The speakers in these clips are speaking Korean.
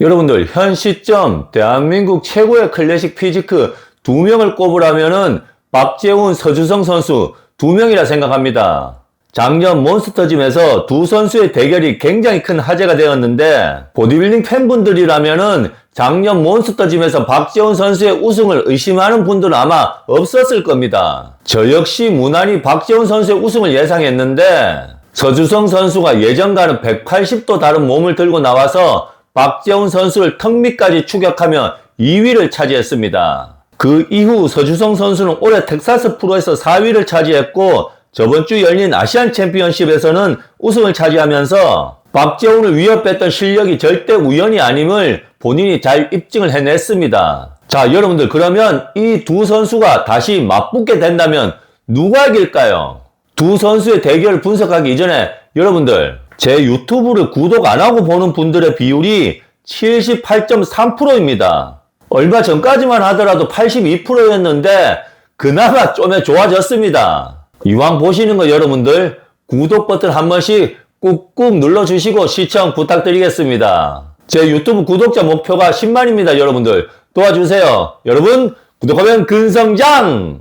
여러분들 현 시점 대한민국 최고의 클래식 피지크 두 명을 꼽으라면은 박재훈, 서주성 선수 두 명이라 생각합니다. 작년 몬스터짐에서 두 선수의 대결이 굉장히 큰 화제가 되었는데 보디빌딩 팬분들이라면은 작년 몬스터짐에서 박재훈 선수의 우승을 의심하는 분들은 아마 없었을 겁니다. 저 역시 무난히 박재훈 선수의 우승을 예상했는데 서주성 선수가 예전과는 180도 다른 몸을 들고 나와서 박재훈 선수를 턱 밑까지 추격하며 2위를 차지했습니다. 그 이후 서주성 선수는 올해 텍사스 프로에서 4위를 차지했고 저번 주 열린 아시안 챔피언십에서는 우승을 차지하면서 박재훈을 위협했던 실력이 절대 우연이 아님을 본인이 잘 입증을 해냈습니다. 자, 여러분들 그러면 이 두 선수가 다시 맞붙게 된다면 누가 이길까요? 두 선수의 대결을 분석하기 이전에 여러분들 제 유튜브를 구독 안 하고 보는 분들의 비율이 78.3%입니다. 얼마 전까지만 하더라도 82%였는데 그나마 좀 좋아졌습니다. 이왕 보시는 거 여러분들 구독 버튼 한 번씩 꾹꾹 눌러주시고 시청 부탁드리겠습니다. 제 유튜브 구독자 목표가 10만입니다 여러분들 도와주세요. 여러분 구독하면 근성장!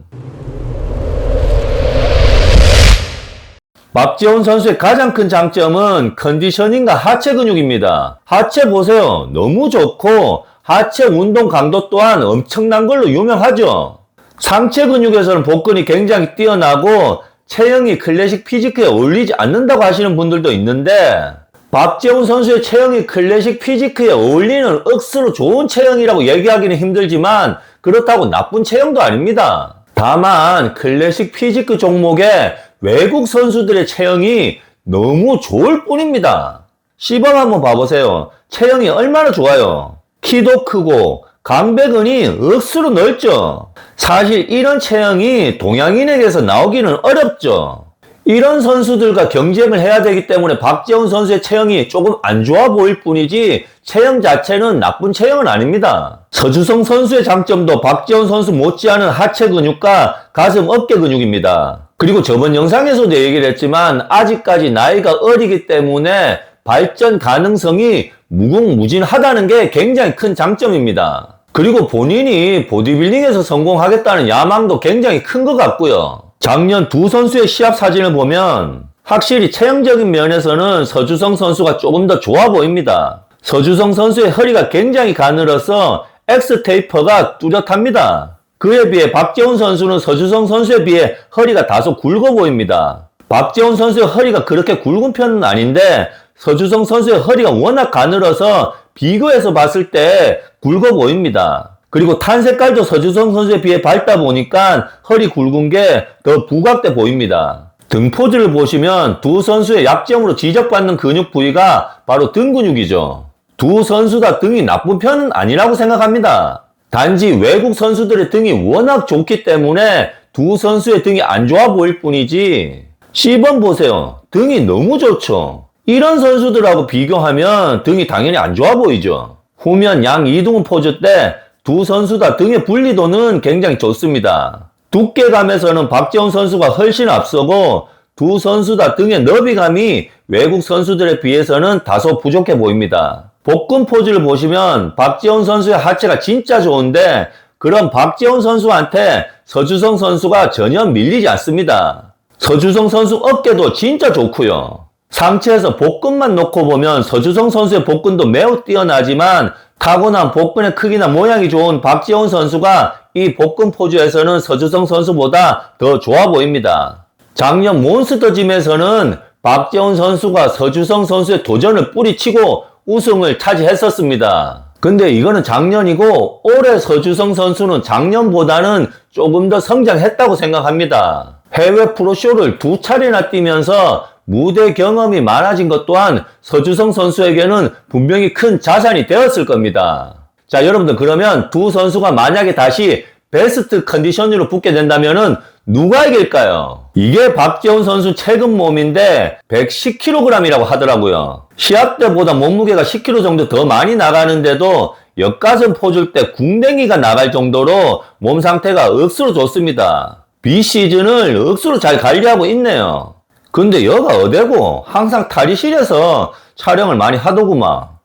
박지훈 선수의 가장 큰 장점은 컨디셔닝과 하체 근육입니다. 하체 보세요. 너무 좋고 하체 운동 강도 또한 엄청난 걸로 유명하죠. 상체 근육에서는 복근이 굉장히 뛰어나고 체형이 클래식 피지크에 어울리지 않는다고 하시는 분들도 있는데 박재훈 선수의 체형이 클래식 피지크에 어울리는 억수로 좋은 체형이라고 얘기하기는 힘들지만 그렇다고 나쁜 체형도 아닙니다. 다만 클래식 피지크 종목에 외국 선수들의 체형이 너무 좋을 뿐입니다. 시범 한번 봐보세요. 체형이 얼마나 좋아요. 키도 크고 강배근이 억수로 넓죠. 사실 이런 체형이 동양인에게서 나오기는 어렵죠. 이런 선수들과 경쟁을 해야 되기 때문에 박재훈 선수의 체형이 조금 안 좋아 보일 뿐이지 체형 자체는 나쁜 체형은 아닙니다. 서주성 선수의 장점도 박재훈 선수 못지않은 하체 근육과 가슴 어깨 근육입니다. 그리고 저번 영상에서도 얘기를 했지만 아직까지 나이가 어리기 때문에 발전 가능성이 무궁무진하다는 게 굉장히 큰 장점입니다. 그리고 본인이 보디빌딩에서 성공하겠다는 야망도 굉장히 큰 것 같고요. 작년 두 선수의 시합 사진을 보면 확실히 체형적인 면에서는 서주성 선수가 조금 더 좋아 보입니다. 서주성 선수의 허리가 굉장히 가늘어서 X 테이퍼가 뚜렷합니다. 그에 비해 박재훈 선수는 서주성 선수에 비해 허리가 다소 굵어 보입니다. 박재훈 선수의 허리가 그렇게 굵은 편은 아닌데 서주성 선수의 허리가 워낙 가늘어서 비교해서 봤을 때 굵어 보입니다. 그리고 탄 색깔도 서주성 선수에 비해 밝다 보니까 허리 굵은 게 더 부각돼 보입니다. 등 포즈를 보시면 두 선수의 약점으로 지적받는 근육 부위가 바로 등 근육이죠. 두 선수 다 등이 나쁜 편은 아니라고 생각합니다. 단지 외국 선수들의 등이 워낙 좋기 때문에 두 선수의 등이 안 좋아 보일 뿐이지. C번 보세요. 등이 너무 좋죠. 이런 선수들하고 비교하면 등이 당연히 안 좋아 보이죠. 후면 양 이동훈 포즈 때 두 선수 다 등의 분리도는 굉장히 좋습니다. 두께감에서는 박재훈 선수가 훨씬 앞서고 두 선수 다 등의 너비감이 외국 선수들에 비해서는 다소 부족해 보입니다. 복근 포즈를 보시면 박재훈 선수의 하체가 진짜 좋은데 그런 박재훈 선수한테 서주성 선수가 전혀 밀리지 않습니다. 서주성 선수 어깨도 진짜 좋고요. 상체에서 복근만 놓고 보면 서주성 선수의 복근도 매우 뛰어나지만 타고난 복근의 크기나 모양이 좋은 박지훈 선수가 이 복근 포즈에서는 서주성 선수보다 더 좋아 보입니다. 작년 몬스터짐에서는 박재훈 선수가 서주성 선수의 도전을 뿌리치고 우승을 차지했었습니다. 근데 이거는 작년이고 올해 서주성 선수는 작년보다는 조금 더 성장했다고 생각합니다. 해외 프로쇼를 두 차례나 뛰면서 무대 경험이 많아진 것 또한 서주성 선수에게는 분명히 큰 자산이 되었을 겁니다. 자, 여러분들 그러면 두 선수가 만약에 다시 베스트 컨디션으로 붙게 된다면은 누가 이길까요? 이게 박재훈 선수 최근 몸인데 110kg이라고 하더라고요. 시합 때보다 몸무게가 10kg 정도 더 많이 나가는데도 옆가슴 포줄 때 궁뎅이가 나갈 정도로 몸 상태가 억수로 좋습니다. 비시즌을 억수로 잘 관리하고 있네요. 근데 여가 어디고 항상 탈의실에서 촬영을 많이 하더구만.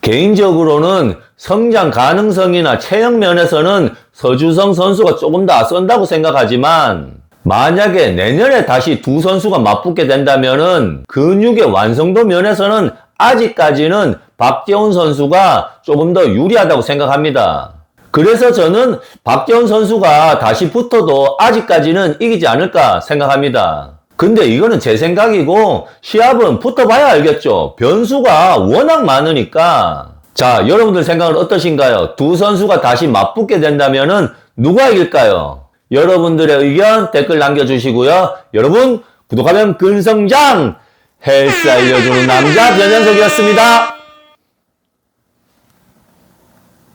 개인적으로는 성장 가능성이나 체형 면에서는 서주성 선수가 조금 더 앞선다고 생각하지만 만약에 내년에 다시 두 선수가 맞붙게 된다면은 근육의 완성도 면에서는 아직까지는 박재훈 선수가 조금 더 유리하다고 생각합니다. 그래서 저는 박재훈 선수가 다시 붙어도 아직까지는 이기지 않을까 생각합니다. 근데 이거는 제 생각이고 시합은 붙어봐야 알겠죠. 변수가 워낙 많으니까. 자, 여러분들 생각은 어떠신가요? 두 선수가 다시 맞붙게 된다면 은 누가 이길까요? 여러분들의 의견 댓글 남겨주시고요. 여러분 구독하면 근성장 헬스 알려주는 남자 변현석이었습니다.